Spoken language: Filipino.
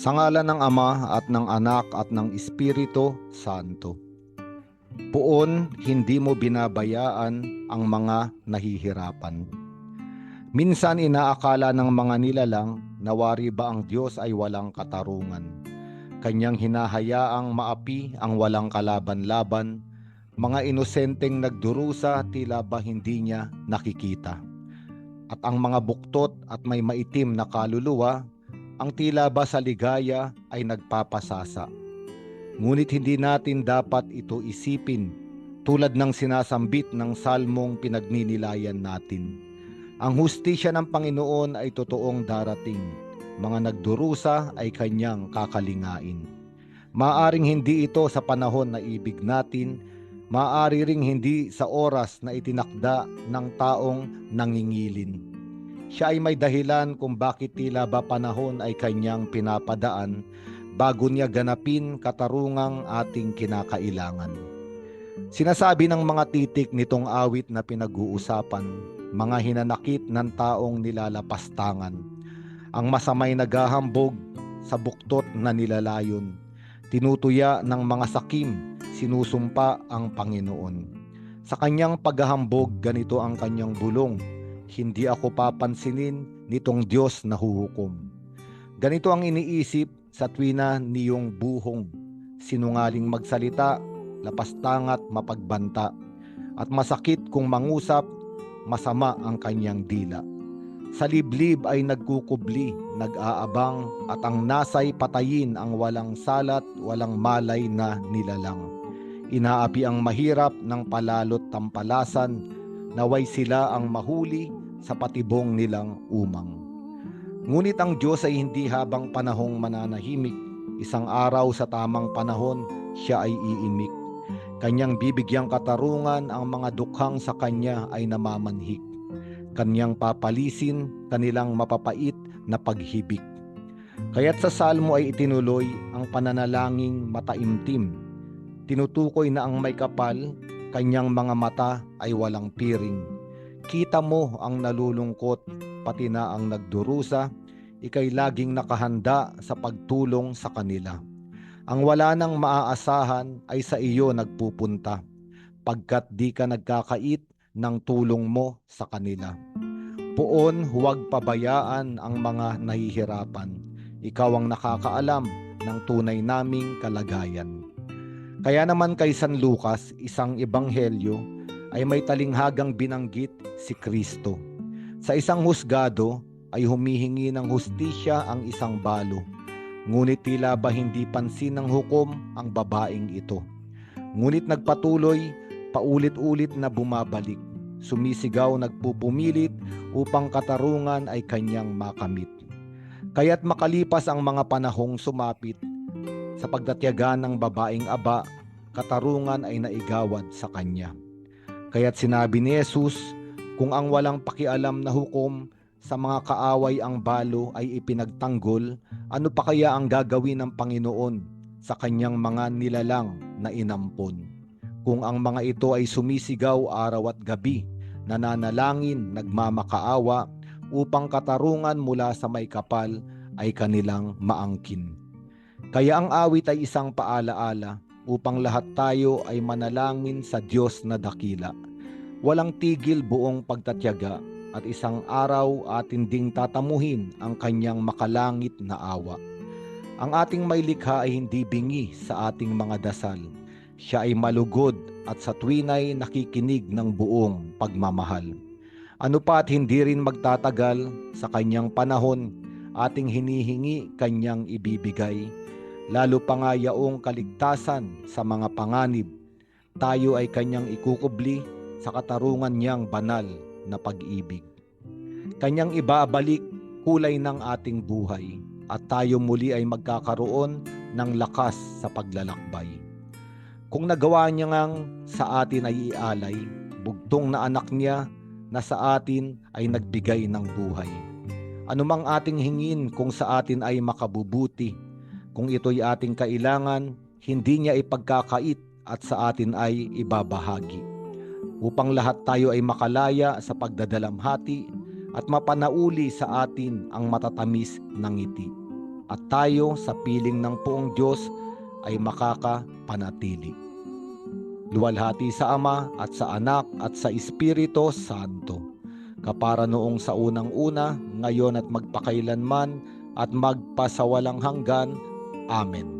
Sa ngalan ng Ama at ng Anak at ng Espiritu Santo. Poon, hindi mo binabayaan ang mga nahihirapan. Minsan inaakala ng mga nilalang na wari ba ang Diyos ay walang katarungan. Kanyang hinahayaang maapi ang walang kalaban-laban, mga inosenteng nagdurusa tila ba hindi niya nakikita. At ang mga buktot at may maitim na kaluluwa, ang tila ba sa ligaya ay nagpapasasa. Ngunit hindi natin dapat ito isipin tulad ng sinasambit ng salmong pinagninilayan natin. Ang hustisya ng Panginoon ay totoong darating. Mga nagdurusa ay kanyang kakalingain. Maaring hindi ito sa panahon na ibig natin, maaari ring hindi sa oras na itinakda ng taong nangingilin. Siya ay may dahilan kung bakit tila ba panahon ay kanyang pinapadaan bago niya ganapin katarungang ating kinakailangan. Sinasabi ng mga titik nitong awit na pinag-uusapan, mga hinanakit ng taong nilalapastangan, ang masamay naghahambog sa buktot na nilalayon, tinutuya ng mga sakim, sinusumpa ang Panginoon. Sa kanyang paghahambog, ganito ang kanyang bulong, hindi ako papansinin nitong Diyos na huhukom. Ganito ang iniisip sa tuwina niyong buhong, sinungaling magsalita, lapastangat mapagbanta, at masakit kung mangusap, masama ang kanyang dila. Sa liblib ay nagkukubli, nag-aabang, at ang nasay patayin ang walang salat, walang malay na nilalang. Inaapi ang mahirap ng palalot tampalasan, naway sila ang mahuli sa patibong nilang umang. Ngunit ang Diyos ay hindi habang panahong mananahimik, isang araw sa tamang panahon, siya ay iimik. Kanyang bibigyang katarungan ang mga dukhang sa kanya ay namamanhik. Kanyang papalisin kanilang mapapait na paghibik. Kaya't sa salmo ay itinuloy ang pananalangin mataimtim. Tinutukoy na ang may kapal, kanyang mga mata ay walang piring. Kita mo ang nalulungkot, pati na ang nagdurusa, ikay laging nakahanda sa pagtulong sa kanila. Ang wala nang maaasahan ay sa iyo nagpupunta, pagkat di ka nagkakait ng tulong mo sa kanila. Poon huwag pabayaan ang mga nahihirapan. Ikaw ang nakakaalam ng tunay naming kalagayan. Kaya naman kay San Lucas, isang ebanghelyo, ay may talinghagang binanggit si Kristo. Sa isang husgado ay humihingi ng hustisya ang isang balo Ngunit tila ba hindi pansin ng hukom ang babaeng ito. Ngunit nagpatuloy, paulit-ulit na bumabalik. Sumisigaw nagpupumilit upang katarungan ay kanyang makamit. Kaya't makalipas ang mga panahong sumapit, sa pagtatyaga ng babaeng aba, katarungan ay naigawad sa kanya. Kaya't sinabi ni Jesus, kung ang walang pakialam na hukom sa mga kaaway ang balo ay ipinagtanggol, ano pa kaya ang gagawin ng Panginoon sa kanyang mga nilalang na inampon? Kung ang mga ito ay sumisigaw araw at gabi, nananalangin, nagmamakaawa, upang katarungan mula sa may kapal ay kanilang maangkin. Kaya ang awit ay isang paalaala upang lahat tayo ay manalangin sa Diyos na dakila. Walang tigil buong pagtatyaga at isang araw atin ding tatamuhin ang kanyang makalangit na awa. Ang ating may likha ay hindi bingi sa ating mga dasal. Siya ay malugod at sa tuwinay nakikinig ng buong pagmamahal. Ano pa at hindi rin magtatagal sa kanyang panahon ating hinihingi kanyang ibibigay. Lalo pa nga yaong kaligtasan sa mga panganib. Tayo ay kanyang ikukubli sa katarungan niyang banal na pag-ibig. Kanyang ibabalik kulay ng ating buhay at tayo muli ay magkakaroon ng lakas sa paglalakbay. Kung nagawa niya ngang sa atin ay ialay, bugtong na anak niya na sa atin ay nagbigay ng buhay. Anumang ating hingin kung sa atin ay makabubuti, kung ito'y ating kailangan, hindi niya ipagkakait at sa atin ay ibabahagi upang lahat tayo ay makalaya sa pagdadalamhati at mapanauli sa atin ang matatamis ng ngiti. at tayo sa piling ng poong Diyos ay makakapanatili. Luwalhati sa Ama at sa Anak at sa Espiritu Santo, kapara noong sa unang-una, ngayon at magpakailanman, at magpasawalang hanggan. Amen.